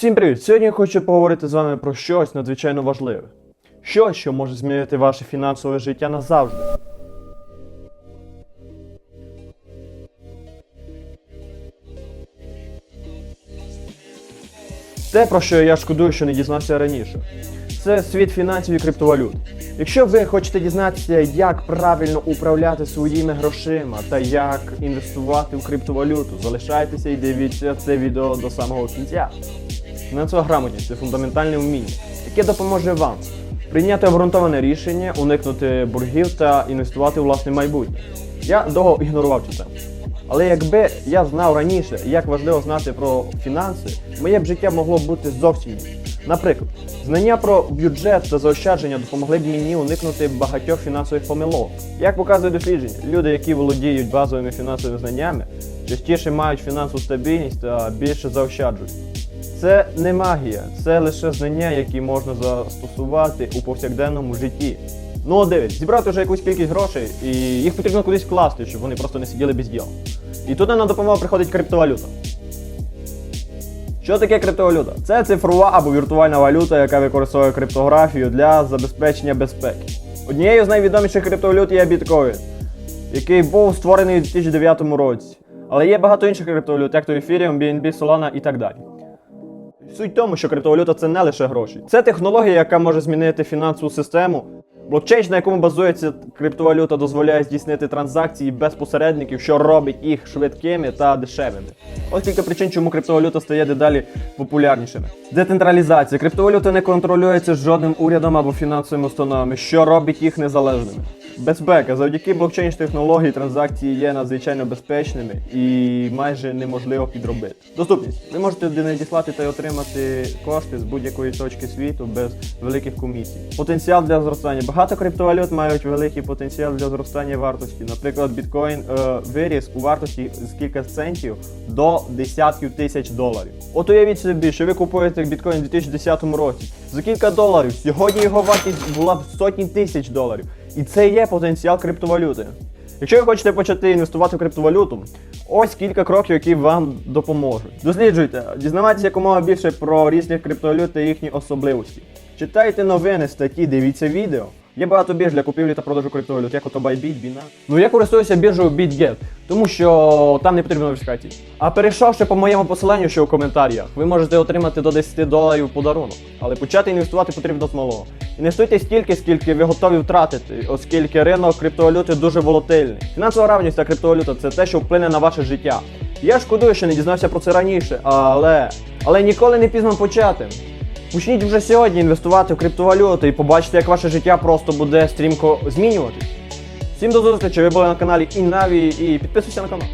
Всім привіт! Сьогодні я хочу поговорити з вами про щось надзвичайно важливе. Щось, що може змінити ваше фінансове життя назавжди. Те, про що я шкодую, що не дізнався раніше. Це світ фінансів і криптовалют. Якщо ви хочете дізнатися, як правильно управляти своїми грошима та як інвестувати в криптовалюту, залишайтеся і дивіться це відео до самого кінця. Фінансова грамотність це фундаментальне вміння, яке допоможе вам прийняти обґрунтоване рішення, уникнути боргів та інвестувати у власне майбутнє. Я довго ігнорував тему. Але якби я знав раніше, як важливо знати про фінанси, моє б життя могло б бути зовсім іншим. Наприклад, знання про бюджет та заощадження допомогли б мені уникнути багатьох фінансових помилок. Як показує дослідження, люди, які володіють базовими фінансовими знаннями, частіше мають фінансову стабільність та більше заощаджують. Це не магія, це лише знання, які можна застосувати у повсякденному житті. Ну, от дивись, зібрати вже якусь кількість грошей, і їх потрібно кудись вкласти, щоб вони просто не сиділи без діла. І туди на допомогу приходить криптовалюта. Що таке криптовалюта? Це цифрова або віртуальна валюта, яка використовує криптографію для забезпечення безпеки. Однією з найвідоміших криптовалют є біткоін, який був створений у 2009 році. Але є багато інших криптовалют, як то Ethereum, BNB, Solana і так далі. Суть в тому, що криптовалюта це не лише гроші. Це технологія, яка може змінити фінансову систему. Блокчейн, на якому базується криптовалюта, дозволяє здійснити транзакції без посередників, що робить їх швидкими та дешевими. Ось кілька причин, чому криптовалюта стає дедалі популярнішими. Децентралізація. Криптовалюта не контролюється жодним урядом або фінансовими установами, що робить їх незалежними. Безпека. Завдяки блокчейн технології транзакції є надзвичайно безпечними і майже неможливо підробити. Доступність. Ви можете надіслати та й отримати кошти з будь-якої точки світу без великих комісій. Потенціал для зростання. Багато криптовалют мають великий потенціал для зростання вартості. Наприклад, біткоін е, виріс у вартості з кілька центів до десятків тисяч доларів. От уявіть собі, що ви купуєте біткоін у 2010 році за кілька доларів. Сьогодні його вартість була б сотні тисяч доларів. І це є потенціал криптовалюти. Якщо ви хочете почати інвестувати в криптовалюту, ось кілька кроків, які вам допоможуть. Досліджуйте, дізнавайтеся якомога більше про різні криптовалют та їхні особливості. Читайте новини, статті, дивіться відео. Є багато бірж для купівлі та продажу криптовалют, як ото Bybit, Binance. Ну я користуюся біржею BitGet, тому що там не потрібно верифікації. А перейшовши по моєму посиланню, що у коментарях, ви можете отримати до 10 доларів подарунок. Але почати інвестувати потрібно з малого. Інвестуйте стільки, скільки ви готові втратити, оскільки ринок криптовалюти дуже волатильний. Фінансова равність та криптовалюта це те, що вплине на ваше життя. Я шкодую, що не дізнався про це раніше, але. Але ніколи не пізно почати. Почніть вже сьогодні інвестувати в криптовалюту і побачите, як ваше життя просто буде стрімко змінюватись. Всім до зустрічі, ви були на каналі Інаві і підписуйся на канал.